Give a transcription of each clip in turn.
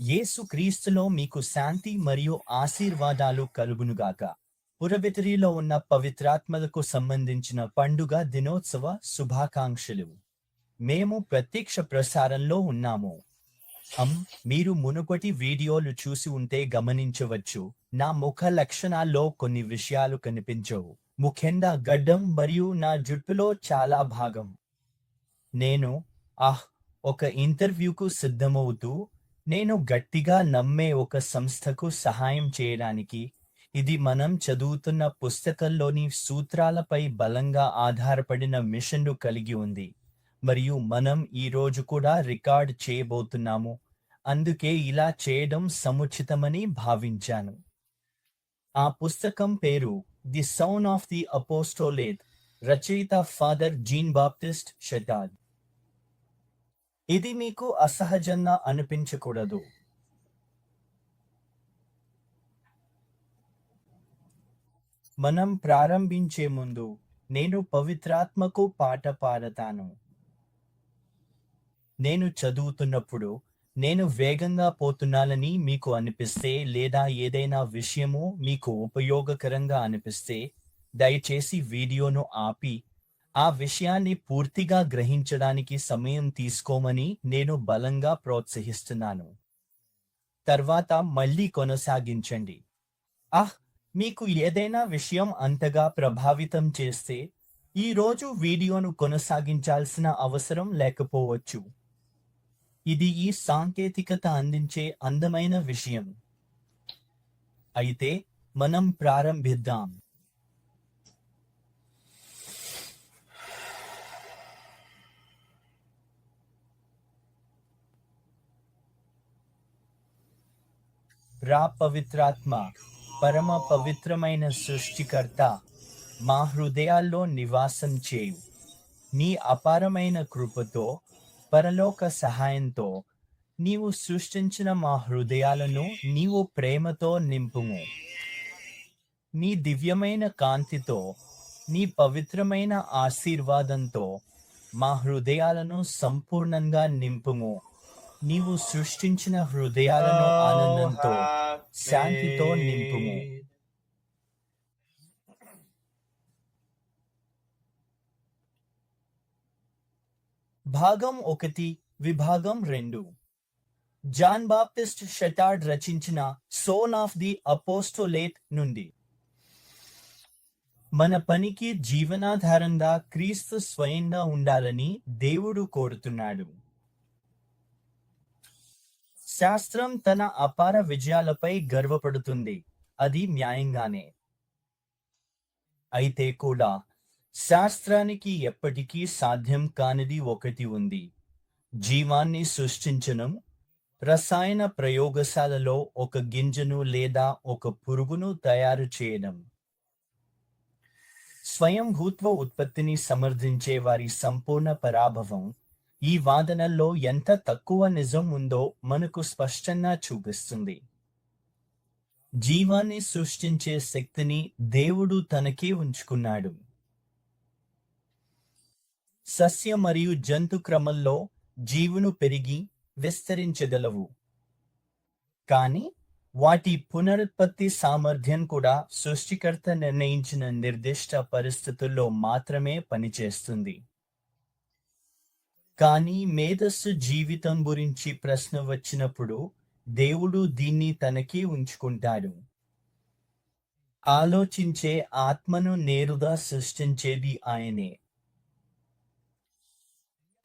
యేసు క్రీస్తులో మీకు శాంతి మరియు ఆశీర్వాదాలు కలుగునుగాక పురబెతరిలో ఉన్న పవిత్రాత్మలకు సంబంధించిన పండుగ దినోత్సవ శుభాకాంక్షలు. మేము ప్రత్యక్ష ప్రసారంలో ఉన్నాము. అం మీరు మునుపటి వీడియోలు చూసి ఉంటే గమనించవచ్చు. నా ముఖ లక్షణాల్లో కొన్ని విషయాలు కనిపించవు. ముఖ్యంగా గడ్డం మరియు నా జుట్టులో చాలా భాగం. నేను ఆహ్ ఒక ఇంటర్వ్యూకు సిద్ధమవుతూ నేను గట్టిగా నమ్మే ఒక సంస్థకు సహాయం చేయడానికి ఇది మనం చదువుతున్న పుస్తకంలోని సూత్రాలపై బలంగా ఆధారపడిన మిషన్ను కలిగి ఉంది. మరియు మనం ఈ రోజు కూడా రికార్డ్ చేయబోతున్నాము. అందుకే ఇలా చేయడం సముచితమని భావించాను. ఆ పుస్తకం పేరు the sound of the apostolate రచయిత ఫాదర్ జీన్ బాప్టిస్ట్ షెటాడ్ ఇది మీకు అసహజంగా అనిపించకూడదు. మనం ప్రారంభించే ముందు నేను పవిత్రాత్మకు పాట పాడతాను. నేను చదువుతున్నప్పుడు నేను వేగంగా పోతున్నానని మీకు అనిపిస్తే లేదా ఏదైనా విషయము మీకు ఉపయోగకరంగా అనిపిస్తే దయచేసి వీడియోను ఆపి ఆ విషయాన్ని పూర్తిగా గ్రహించడానికి సమయం తీసుకోమని నేను బలంగా ప్రోత్సహిస్తున్నాను. తర్వాత మళ్ళీ కొనసాగించండి. ఆహ్ మీకు ఏదైనా విషయం అంతగా ప్రభావితం చేస్తే ఈ రోజు వీడియోను కొనసాగించాల్సిన అవసరం లేకపోవచ్చు. ఇది ఈ సాంకేతికత అందించే అందమైన విషయం. అయితే మనం ప్రారంభిద్దాం. రా పవిత్రాత్మ పరమ పవిత్రమైన సృష్టికర్త మా హృదయాల్లో నివాసం చేయు. నీ అపారమైన కృపతో పరలోక సహాయంతో నీవు సృష్టించిన మా హృదయాలను నీవు ప్రేమతో నింపుము. నీ దివ్యమైన కాంతితో నీ పవిత్రమైన ఆశీర్వాదంతో మా హృదయాలను సంపూర్ణంగా నింపుము. నీవు సృష్టించిన హృదయాలను ఆనందంతో శాంతితో నింపుము. భాగం ఒకటి విభాగం రెండు. జాన్ బాప్టిస్ట్ షటార్డ్ రచించిన సోన్ ఆఫ్ ది అపోస్టోలేట్ నుండి. మన పనికి జీవనాధారంగా క్రీస్తు స్వయంగా ఉండాలని దేవుడు కోరుతున్నాడు. శాస్త్రం తన అపార విజయాలపై గర్వపడుతుంది. అది న్యాయంగానే. అయితే కూడా శాస్త్రానికి ఎప్పటికీ సాధ్యం కానిది ఒకటి ఉంది. జీవాన్ని సృష్టించడం రసాయన ప్రయోగశాలలో ఒక గింజను లేదా ఒక పురుగును తయారు చేయడం. స్వయంభూత్వ ఉత్పత్తిని సమర్థించే వారి సంపూర్ణ పరాభవం ఈ వాదనల్లో ఎంత తక్కువ నిజం ఉందో మనకు స్పష్టంగా చూపిస్తుంది. జీవాన్ని సృష్టించే శక్తిని దేవుడు తనకే ఉంచుకున్నాడు. సస్య మరియు జంతు క్రమంలో జీవును పెరిగి విస్తరించగలవు. కానీ వాటి పునరుత్పత్తి సామర్థ్యం కూడా సృష్టికర్త నిర్ణయించిన నిర్దిష్ట పరిస్థితుల్లో మాత్రమే పనిచేస్తుంది. కానీ మేధస్సు జీవితం గురించి ప్రశ్న వచ్చినప్పుడు దేవుడు దీన్ని తనకి ఉంచుకుంటాడు. ఆలోచించే ఆత్మను నేరుగా సృష్టించేది ఆయనే.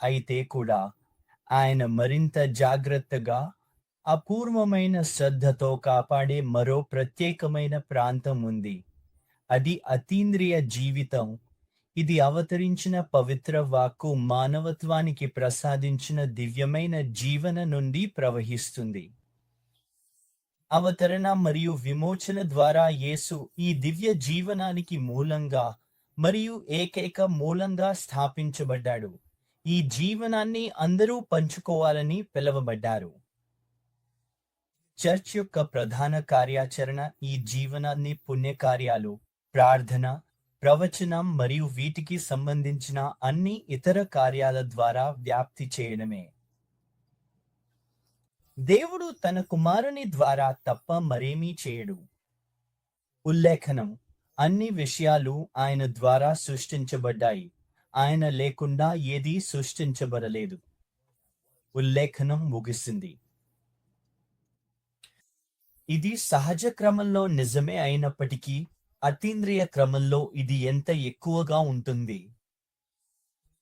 అయితే కూడా ఆయన మరింత జాగ్రత్తగా అపూర్వమైన శ్రద్ధతో కాపాడే మరో ప్రత్యేకమైన ప్రాంతం ఉంది. అది అతీంద్రియ జీవితం ఇది అవతరించిన పవిత్ర వాక్కు మానవత్వానికి ప్రసాదించిన దివ్యమైన జీవన నుండి ప్రవహిస్తుంది. అవతరణ మరియు విమోచన ద్వారా యేసు ఈ దివ్య జీవనానికి మూలంగా మరియు ఏకైక మూలంగా స్థాపించబడ్డాడు. ఈ జీవనాన్ని అందరూ పంచుకోవాలని పిలువబడ్డారు. చర్చ్ యొక్క ప్రధాన కార్యాచరణ ఈ జీవనాన్ని పుణ్యకార్యాలు ప్రార్థన ప్రవచనం మరియు వీటికి సంబంధించిన అన్ని ఇతర కార్యాల ద్వారా వ్యాప్తి చేయడమే. దేవుడు తన కుమారుని ద్వారా తప్ప మరేమీ చేయడు. ఉల్లేఖనం అన్ని విషయాలు ఆయన ద్వారా సృష్టించబడ్డాయి. ఆయన లేకుండా ఏదీ సృష్టించబడలేదు. ఉల్లేఖనం ముగిసింది. ఇది సహజ క్రమంలో నిజమే అయినప్పటికీ అతీంద్రియ క్రమంలో ఇది ఎంత ఎక్కువగా ఉంటుంది?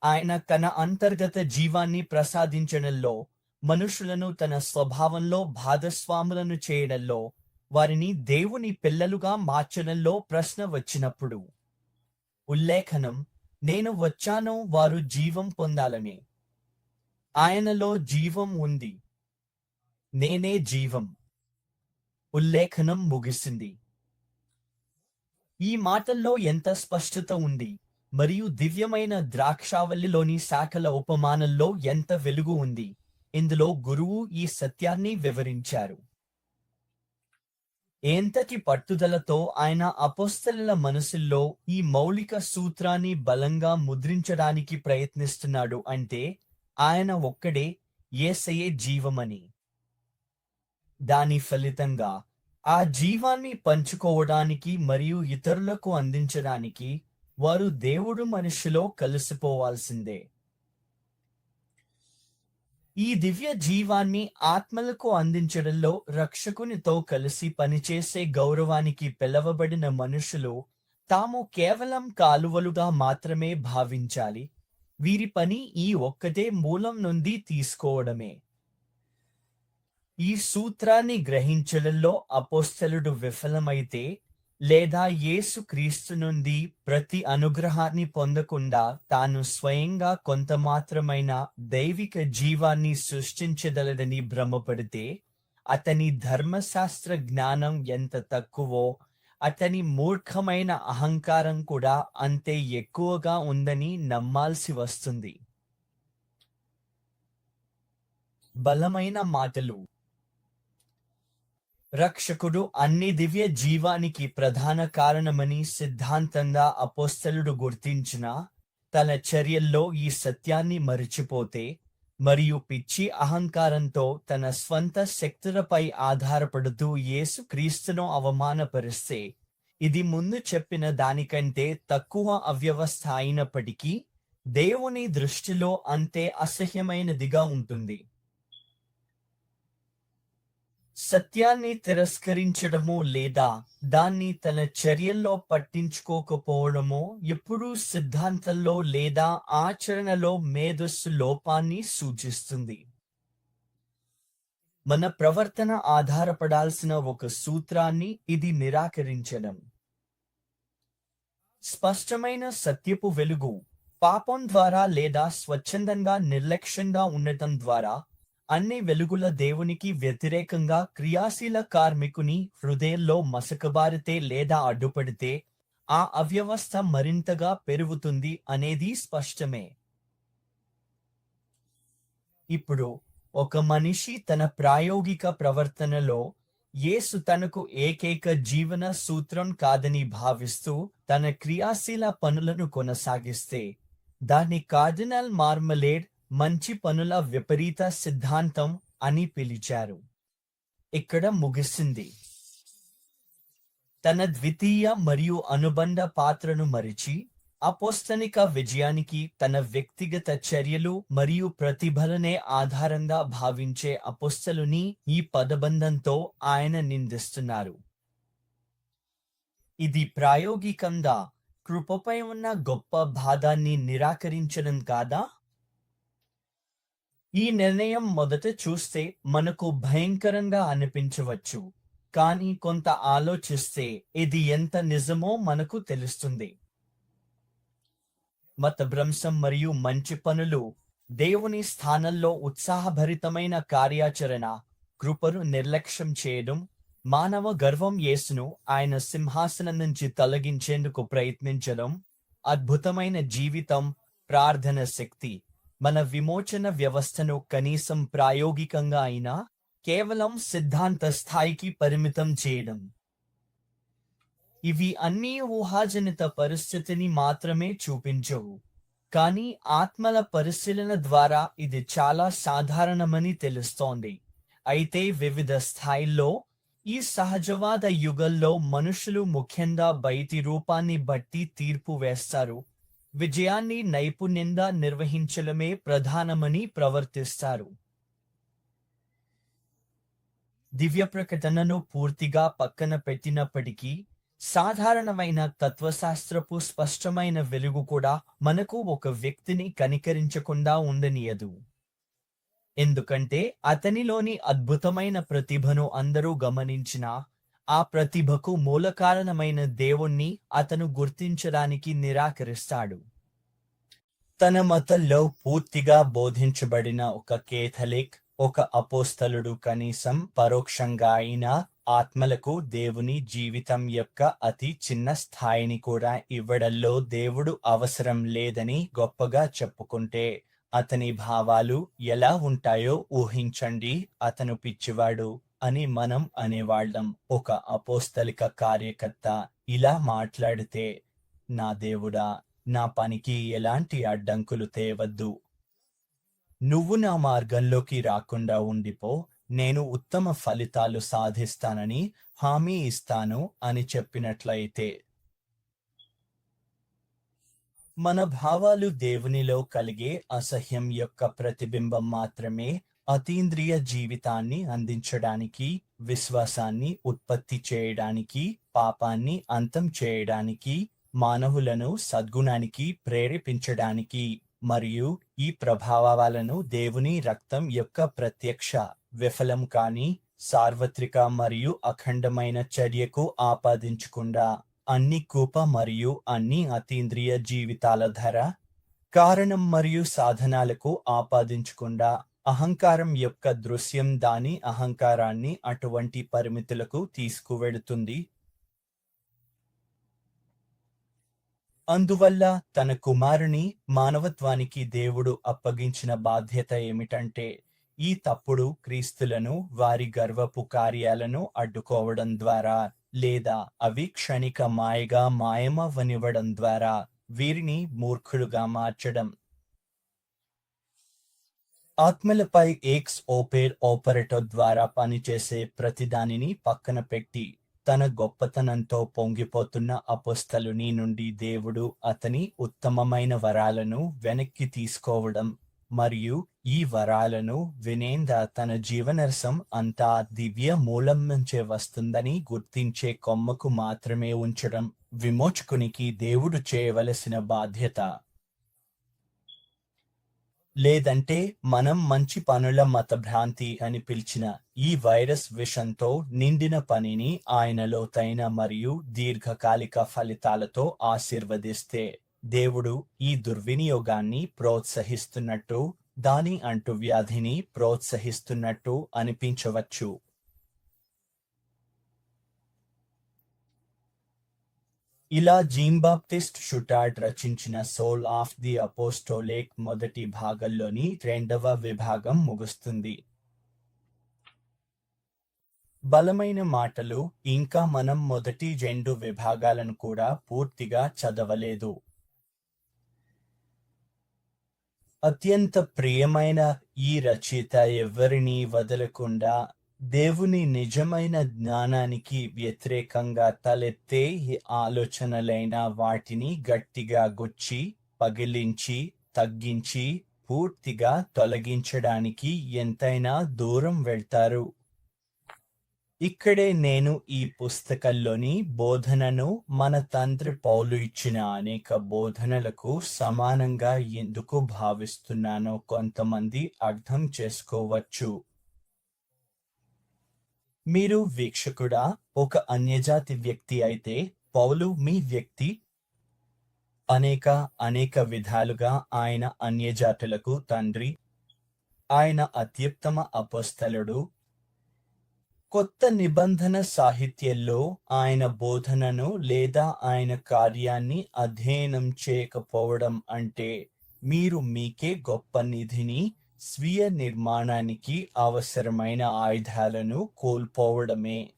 ఆయన తన అంతర్గత జీవాన్ని ప్రసాదించడంలో మనుషులను తన స్వభావంలో భాగస్వాములను చేయడంలో వారిని దేవుని పిల్లలుగా మార్చడంలో ప్రశ్న వచ్చినప్పుడు ఉల్లేఖనం నేను వచ్చాను వారు జీవం పొందాలని. ఆయనలో జీవం ఉంది. నేనే జీవం. ఉల్లేఖనం ముగిసింది. ఈ మాటల్లో ఎంత స్పష్టత ఉంది? మరియు దివ్యమైన ద్రాక్షావల్లిలోని శాఖల ఉపమానంలో ఎంత వెలుగు ఉంది? ఇందులో గురువు ఈ సత్యాన్ని వివరించారు. ఎంతటి పట్టుదలతో ఆయన అపోస్తలుల మనసుల్లో ఈ మౌలిక సూత్రాన్ని బలంగా ముద్రించడానికి ప్రయత్నిస్తున్నాడు అంటే ఆయన ఒక్కడే ఏసయే జీవమని. దాని ఫలితంగా ఆ జీవాన్ని పంచుకోవడానికి మరియు ఇతరులకు అందించడానికి వారు దేవుడు మనిషిలో కలిసిపోవాల్సిందే. ఈ దివ్య జీవాన్ని ఆత్మలకు అందించడంలో రక్షకునితో కలిసి పనిచేసే గౌరవానికి పిలవబడిన మనుషులు తాము కేవలం కాలువలుగా మాత్రమే భావించాలి. వీరి పని ఈ ఒక్కటే మూలం నుండి తీసుకోవడమే. ఈ సూత్రాన్ని గ్రహించడంలో అపోస్తలుడు విఫలమైతే లేదా యేసు క్రీస్తు నుండి ప్రతి అనుగ్రహాన్ని పొందకుండా తాను స్వయంగా కొంత మాత్రమైన దైవిక జీవాన్ని సృష్టించగలదని భ్రమపడితే అతని ధర్మశాస్త్ర జ్ఞానం ఎంత తక్కువో అతని మూర్ఖమైన అహంకారం కూడా అంతే ఎక్కువగా ఉందని నమ్మాల్సి వస్తుంది. బలమైన మాటలు రక్షకుడు అన్ని దివ్య జీవానికి ప్రధాన కారణమని సిద్ధాంతంగా అపోస్తలుడు గుర్తించిన తన చర్యల్లో ఈ సత్యాన్ని మరిచిపోతే మరియు పిచ్చి అహంకారంతో తన స్వంత శక్తులపై ఆధారపడుతూ యేసు క్రీస్తును అవమానపరిస్తే ఇది ముందు చెప్పిన దానికంటే తక్కువ అవ్యవస్థ అయినప్పటికీ దేవుని దృష్టిలో అంతే అసహ్యమైనదిగా ఉంటుంది. సత్యాన్ని తిరస్కరించడమో లేదా దాన్ని తన చర్యల్లో పట్టించుకోకపోవడమో ఎప్పుడూ సిద్ధాంతంలో లేదా ఆచరణలో మేధస్సు లోపాన్ని సూచిస్తుంది. మన ప్రవర్తన ఆధారపడాల్సిన ఒక సూత్రాన్ని ఇది నిరాకరించడం. స్పష్టమైన సత్యపు వెలుగు పాపం ద్వారా లేదా స్వచ్ఛందంగా నిర్లక్ష్యంగా ఉండటం ద్వారా అన్ని వెలుగుల దేవునికి వ్యతిరేకంగా క్రియాశీల కార్మికుని హృదయంలో మసకబారితే లేదా అడ్డుపడితే ఆ అవ్యవస్థ మరింతగా పెరుగుతుంది అనేది స్పష్టమే. ఇప్పుడు ఒక మనిషి తన ప్రాయోగిక ప్రవర్తనలో యేసు తనకు ఏకైక జీవన సూత్రం కాదని భావిస్తూ తన క్రియాశీల పనులను కొనసాగిస్తే దాన్ని కార్డినల్ మార్మలేడ్ మంచి పనుల విపరీత సిద్ధాంతం అని పిలిచారు. ఇక్కడ ముగిసింది. తన ద్వితీయ మరియు అనుబంధ పాత్రను మరిచి అపోస్తనిక విజయానికి తన వ్యక్తిగత చర్యలు మరియు ప్రతిభలనే ఆధారంగా భావించే అపోస్తలుని ఈ పదబంధంతో ఆయన నిందిస్తున్నారు. ఇది ప్రాయోగికంగా కృపపై ఉన్న గొప్ప బాధాన్ని నిరాకరించడం కాదా? ఈ నిర్ణయం మొదట చూస్తే మనకు భయంకరంగా అనిపించవచ్చు. కానీ కొంత ఆలోచిస్తే ఇది ఎంత నిజమో మనకు తెలుస్తుంది. మత భ్రంశం మరియు మంచి పనులు దేవుని స్థానంలో ఉత్సాహభరితమైన కార్యాచరణ కృపను నిర్లక్ష్యం చేయడం మానవ గర్వం యేసును ఆయన సింహాసనం నుంచి తొలగించేందుకు ప్రయత్నించడం అద్భుతమైన జీవితం ప్రార్థన శక్తి మన విమోచన వ్యవస్థను కనీసం ప్రాయోగికంగా అయినా కేవలం సిద్ధాంత స్థాయికి పరిమితం చేయడం. ఇవి అన్ని ఊహాజనిత పరిస్థితిని మాత్రమే చూపించవు. కానీ ఆత్మల పరిశీలన ద్వారా ఇది చాలా సాధారణమని తెలుస్తోంది. అయితే వివిధ స్థాయిల్లో ఈ సహజవాద యుగంలో మనుషులు ముఖ్యంగా బయటి రూపాన్ని బట్టి తీర్పు వేస్తారు. విజయాన్ని నైపుణ్యంగా నిర్వహించడమే ప్రధానమని ప్రవర్తిస్తారు. దివ్య ప్రకటనను పూర్తిగా పక్కన పెట్టినప్పటికీ సాధారణమైన తత్వశాస్త్రపు స్పష్టమైన వెలుగు కూడా మనకు ఒక వ్యక్తిని కనికరించకుండా ఉండనీయదు. ఎందుకంటే అతనిలోని అద్భుతమైన ప్రతిభను అందరూ గమనించినా ఆ ప్రతిభకు మూల కారణమైన దేవుణ్ణి అతను గుర్తించడానికి నిరాకరిస్తాడు. తన మతంలో పూర్తిగా బోధించబడిన ఒక కేథలిక్ ఒక అపోస్తలుడు కనీసం పరోక్షంగా అయినా ఆత్మలకు దేవుని జీవితం యొక్క అతి చిన్న స్థాయిని కూడా ఇవ్వడంలో దేవుడు అవసరం లేదని గొప్పగా చెప్పుకుంటే అతని భావాలు ఎలా ఉంటాయో ఊహించండి అతను పిచ్చివాడు. అని మనం అనేవాళ్ళం. ఒక అపోస్తలిక కార్యకర్త ఇలా మాట్లాడితే నా దేవుడా నా పనికి ఎలాంటి అడ్డంకులు తేవద్దు. నువ్వు నా మార్గంలోకి రాకుండా ఉండిపో. నేను ఉత్తమ ఫలితాలు సాధిస్తానని హామీ ఇస్తాను అని చెప్పినట్లయితే. మన భావాలు దేవునిలో కలిగే అసహ్యం యొక్క ప్రతిబింబం మాత్రమే అతీంద్రియ జీవితాన్ని అందించడానికి విశ్వాసాన్ని ఉత్పత్తి చేయడానికి పాపాన్ని అంతం చేయడానికి మానవులను సద్గుణానికి ప్రేరేపించడానికి మరియు ఈ ప్రభావాలను దేవుని రక్తం యొక్క ప్రత్యక్ష విఫలం కాని సార్వత్రిక మరియు అఖండమైన చర్యకు ఆపాదించకుండా అన్ని కూప మరియు అన్ని అతీంద్రియ జీవితాల ధర కారణం మరియు సాధనాలకు ఆపాదించకుండా అహంకారం యొక్క దృశ్యం దాని అహంకారాన్ని అటువంటి పరిమితులకు తీసుకువెళుతుంది. అందువల్ల తన కుమారుని మానవత్వానికి దేవుడు అప్పగించిన బాధ్యత ఏమిటంటే ఈ తప్పుడు క్రీస్తులను వారి గర్వపు కార్యాలను అడ్డుకోవడం ద్వారా లేదా అవి క్షణిక మాయగా మాయమవ్వనివ్వడం ద్వారా వీరిని మూర్ఖులుగా మార్చడం. ఆత్మలపై ఎక్స్ ఓపేర్ ఆపరేటర్ ద్వారా పనిచేసే ప్రతిదానిని పక్కన పెట్టి తన గొప్పతనంతో పొంగిపోతున్న అపుస్తలుని నుండి దేవుడు అతని ఉత్తమమైన వరాలను వెనక్కి తీసుకోవడం మరియు ఈ వరాలను వినేంద తన జీవనరసం అంతా దివ్య మూలం నుంచే వస్తుందని గుర్తించే కొమ్మకు మాత్రమే ఉంచడం విమోచకునికి దేవుడు చేయవలసిన బాధ్యత. లేదంటే మనం మంచి పనుల మతభ్రాంతి అని పిలిచిన ఈ వైరస్ విషంతో నిండిన పనిని ఆయన లోతైన మరియు దీర్ఘకాలిక ఫలితాలతో ఆశీర్వదిస్తే దేవుడు ఈ దుర్వినియోగాన్ని ప్రోత్సహిస్తున్నట్టు దాని అంటువ్యాధిని ప్రోత్సహిస్తున్నట్టు అనిపించవచ్చు. ఇలా జీన్ షుటార్డ్ రచించిన సోల్ ఆఫ్ ది అపోస్టోలేక్ మొదటి భాగంలోని రెండవ విభాగం ముగుస్తుంది. బలమైన మాటలు ఇంకా మనం మొదటి రెండు విభాగాలను కూడా పూర్తిగా చదవలేదు. అత్యంత ప్రియమైన ఈ రచయిత ఎవరిని వదలకుండా దేవుని నిజమైన జ్ఞానానికి వ్యతిరేకంగా తలెత్తే ఆలోచనలైన వాటిని గట్టిగా గుచ్చి పగిలించి తగ్గించి పూర్తిగా తొలగించడానికి ఎంతైనా దూరం వెళ్తారు. ఇక్కడే నేను ఈ పుస్తకంలోని బోధనను మన తండ్రి పౌలు ఇచ్చిన అనేక బోధనలకు సమానంగా ఎందుకు భావిస్తున్నానో కొంతమంది అర్థం చేసుకోవచ్చు. మీరు వీక్షకుడా? ఒక అన్యజాతి వ్యక్తి అయితే పౌలు మీ వ్యక్తి. అనేక అనేక విధాలుగా ఆయన అన్యజాతులకు తండ్రి. ఆయన అత్యుత్తమ అపస్థలుడు కొత్త నిబంధన సాహిత్యంలో ఆయన బోధనను లేదా ఆయన కార్యాన్ని అధ్యయనం చేయకపోవడం అంటే మీరు మీకే గొప్ప నిధిని స్వీయ నిర్మాణానికి అవసరమైన ఆయుధాలను కోల్పోవడమే.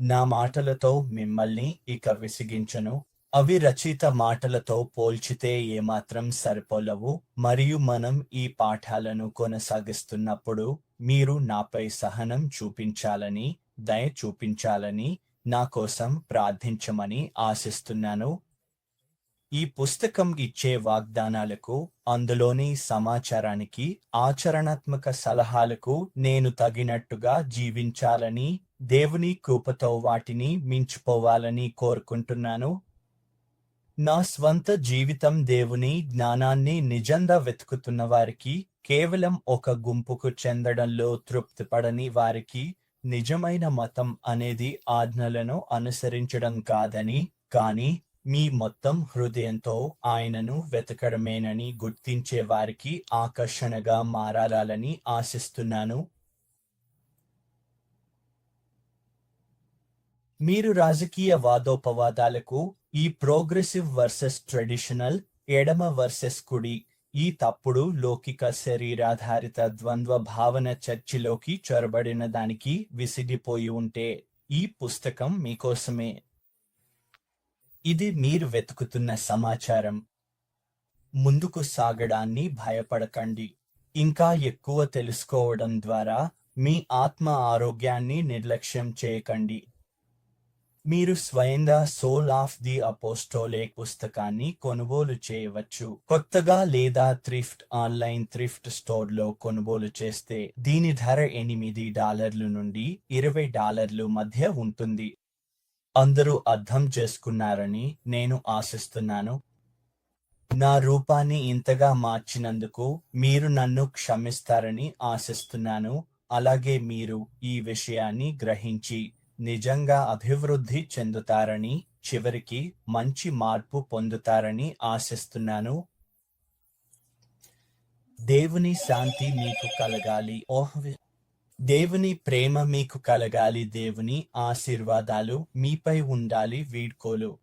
నా మాటలతో మిమ్మల్ని ఇక విసిగించను. అవి రచయిత మాటలతో పోల్చితే ఏమాత్రం సరిపోలవు. మరియు మనం ఈ పాఠాలను కొనసాగిస్తున్నప్పుడు మీరు నాపై సహనం చూపించాలని దయ చూపించాలని నా కోసం ప్రార్థించమని ఆశిస్తున్నాను. ఈ పుస్తకం ఇచ్చే వాగ్దానాలకు అందులోని సమాచారానికి ఆచరణాత్మక సలహాలకు నేను తగినట్టుగా జీవించాలని దేవుని కృపతో వాటిని మించిపోవాలని కోరుకుంటున్నాను. నా స్వంత జీవితం దేవుని జ్ఞానాన్ని నిజంగా వెతుకుతున్న వారికి కేవలం ఒక గుంపుకు చెందడంలో తృప్తిపడని వారికి నిజమైన మతం అనేది ఆజ్ఞలను అనుసరించడం కాదని కానీ మీ మొత్తం హృదయంతో ఆయనను వెతకడమేనని గుర్తించే వారికి ఆకర్షణగా మారాలని ఆశిస్తున్నాను. మీరు రాజకీయ వాదోపవాదాలకు ఈ ప్రోగ్రెసివ్ వర్సెస్ ట్రెడిషనల్ ఎడమ వర్సెస్ కుడి ఈ తప్పుడు లౌకిక శరీరాధారిత ద్వంద్వ భావన చర్చిలోకి చొరబడిన దానికి విసిగిపోయి ఉంటే ఈ పుస్తకం మీకోసమే. ఇది మీరు వెతుకుతున్న సమాచారం. ముందుకు సాగడాన్ని భయపడకండి. ఇంకా ఎక్కువ తెలుసుకోవడం ద్వారా మీ ఆత్మ ఆరోగ్యాన్ని నిర్లక్ష్యం చేయకండి. మీరు స్వయంగా సోల్ ఆఫ్ ది అపోస్టోలే పుస్తకాన్ని కొనుగోలు చేయవచ్చు. కొత్తగా లేదా థ్రిఫ్ట్ ఆన్లైన్ థ్రిఫ్ట్ స్టోర్లో కొనుగోలు చేస్తే దీని ధర ఎనిమిది డాలర్లు నుండి ఇరవై డాలర్లు మధ్య ఉంటుంది. అందరూ అర్థం చేసుకున్నారని నేను ఆశిస్తున్నాను. నా రూపాన్ని ఇంతగా మార్చినందుకు మీరు నన్ను క్షమిస్తారని ఆశిస్తున్నాను. అలాగే మీరు ఈ విషయాన్ని గ్రహించి నిజంగా అభివృద్ధి చెందుతారని చివరికి మంచి మార్పు పొందుతారని ఆశిస్తున్నాను. దేవుని శాంతి మీకు కలగాలి. ఓహ్ దేవుని ప్రేమ మీకు కలగాలి దేవుని ఆశీర్వాదాలు మీపై ఉండాలి వీడ్కోలు.